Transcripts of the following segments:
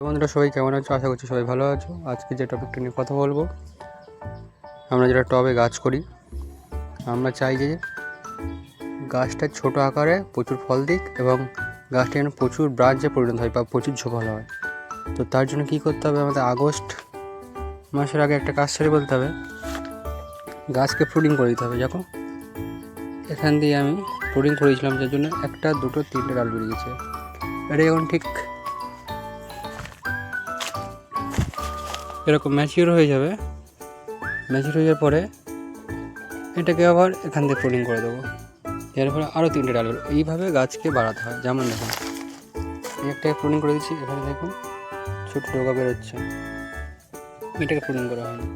বন্ধুরা, সবাই কেমন আছো? আশা করছি সবাই ভালো আছো। আজকে যে টপিকটা নিয়ে কথা বলব, আমরা যেটা টবে গাছ করি, আমরা চাই যে গাছটা ছোট আকারে প্রচুর ফল দিক এবং গাছটা যেন প্রচুর ব্রাঞ্চে পরিণত হয় বা প্রচুর ঝোপাল হয়। তো তার জন্য কী করতে হবে? আমাদের আগস্ট মাসের আগে একটা কাজ সেরে বলতে হবে। গাছকে ফ্রুটিং করে দিতে হবে যখন এখান দিয়ে আমি ফ্রুটিং করেছিলাম যার জন্য একটা, দুটো, তিনটে ডাল বেরিয়েছে এটা এখন ঠিক এরকম ম্যাচিওর হয়ে যাবে। ম্যাচিওর হয়ে যাওয়ার পরে এটাকে আবার এখান থেকে প্রোটিং করে দেবো। এর ফলে আরও তিনটে ডাল এইভাবে গাছকে বাড়াতে হয়। যেমন দেখুন একটাকে প্রোটিং করে দিচ্ছি। এখানে দেখুন, ছোটো ডোকা বেরোচ্ছে। এটাকে প্রোটিং করা হয়নি।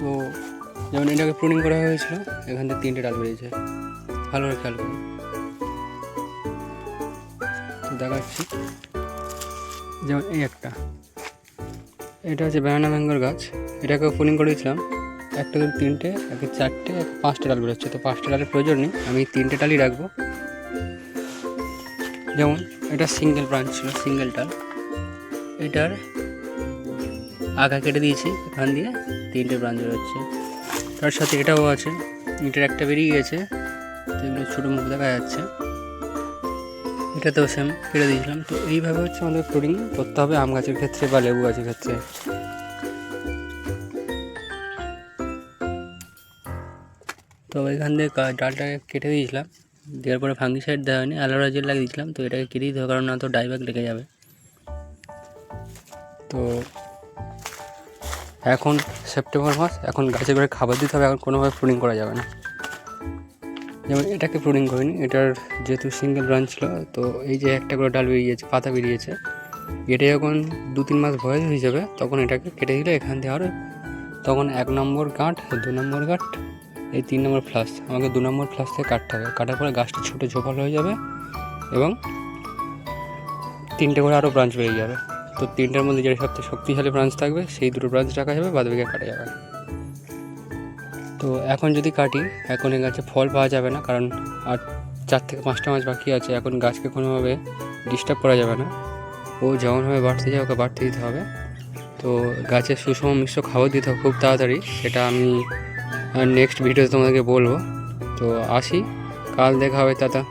তো যেমন এটাকে প্রোটিং করা হয়েছিল, এখান থেকে তিনটে ডাল বেরিয়েছে। ভালো করে খেয়াল করুন। তো দেখাচ্ছি। যেমন এই একটা। এটা হচ্ছে ব্যানানা ম্যাঙ্গোর গাছ। এটাকে ফোনিং করেছিলাম একটা দুটো তিনটে একটা চারটে, এক পাঁচটা ডাল বেরোচ্ছে তো পাঁচটা ডালের প্রয়োজন নেই। আমি তিনটে ডালই রাখব। যেমন, এটা সিঙ্গেল ব্রাঞ্চ ছিল সিঙ্গেল ডাল। এটার আগা কেটে দিয়েছি। এখান দিয়ে তিনটে ব্রাঞ্চ বেরোচ্ছে তার সাথে এটাও আছে। এটার একটা বেরিয়ে গেছে তো এগুলো ছোটো মুখ দেখা যাচ্ছে। এটাতেও সেম কেটে দিয়েছিলাম। তো এইভাবে হচ্ছে আমাদের ফ্লোরিং করতে হবে আম গাছের ক্ষেত্রে বা লেবু গাছের ক্ষেত্রে। তো এখান থেকে ডালটাকে কেটে দিয়েছিলাম। দেওয়ার পরে ফাঙ্গি সাইড দেওয়া হয়নি অ্যালোভেরা জেল লাগিয়ে দিয়েছিলাম। তো এটাকে কেটে দিতে হবে, কারণ না তো ডাইব্যাগ লেগে যাবে। তো এখন সেপ্টেম্বর মাস, এখন গাছে করে খাবার দিতে হবে, এখন কোনোভাবে প্রুনিং করা যাবে না। যেমন এটাকে প্রুনিং করিনি এটার যেহেতু সিঙ্গেল ব্রাঞ্চ ছিল, তো এই যে একটা করে ডাল বেরিয়েছে, পাতা বেরিয়েছে, এটা যখন দু তিন মাস বয়স হয়ে যাবে, তখন এটাকে কেটে দিলে এখান থেকে আরও তখন এক নম্বর গাঁট, দু নম্বর গাঁট, এই তিন নম্বর ফ্লাস আমাকে দু নম্বর ফ্লাস থেকে কাটতে হবে কাটার পরে গাছটি ছোটো ঝোপাল হয়ে যাবে এবং তিনটে করে আরও ব্রাঞ্চ বেরিয়ে যাবে তো তিনটার মধ্যে যেটা সবচেয়ে শক্তিশালী ব্রাঞ্চ থাকবে, সেই দুটো ব্রাঞ্চ রাখা যাবে বাদ বাকি কাটা যাবে। তো এখন যদি কাটি, এখন এই গাছে ফল পাওয়া যাবে না, কারণ আর চার থেকে পাঁচটা মাছ বাকি আছে, এখন গাছকে কোনোভাবে ডিস্টার্ব করা যাবে না। ও যেমনভাবে বাড়তে যায়, ওকে বাড়তে দিতে হবে। তো গাছের সুষম মিশ্র খাবার দিতে হবে খুব তাড়াতাড়ি, সেটা আমি নেক্সট ভিডিওতে তোমাদেরকে বলব। তো আসি, কাল দেখা হবে, টাটা।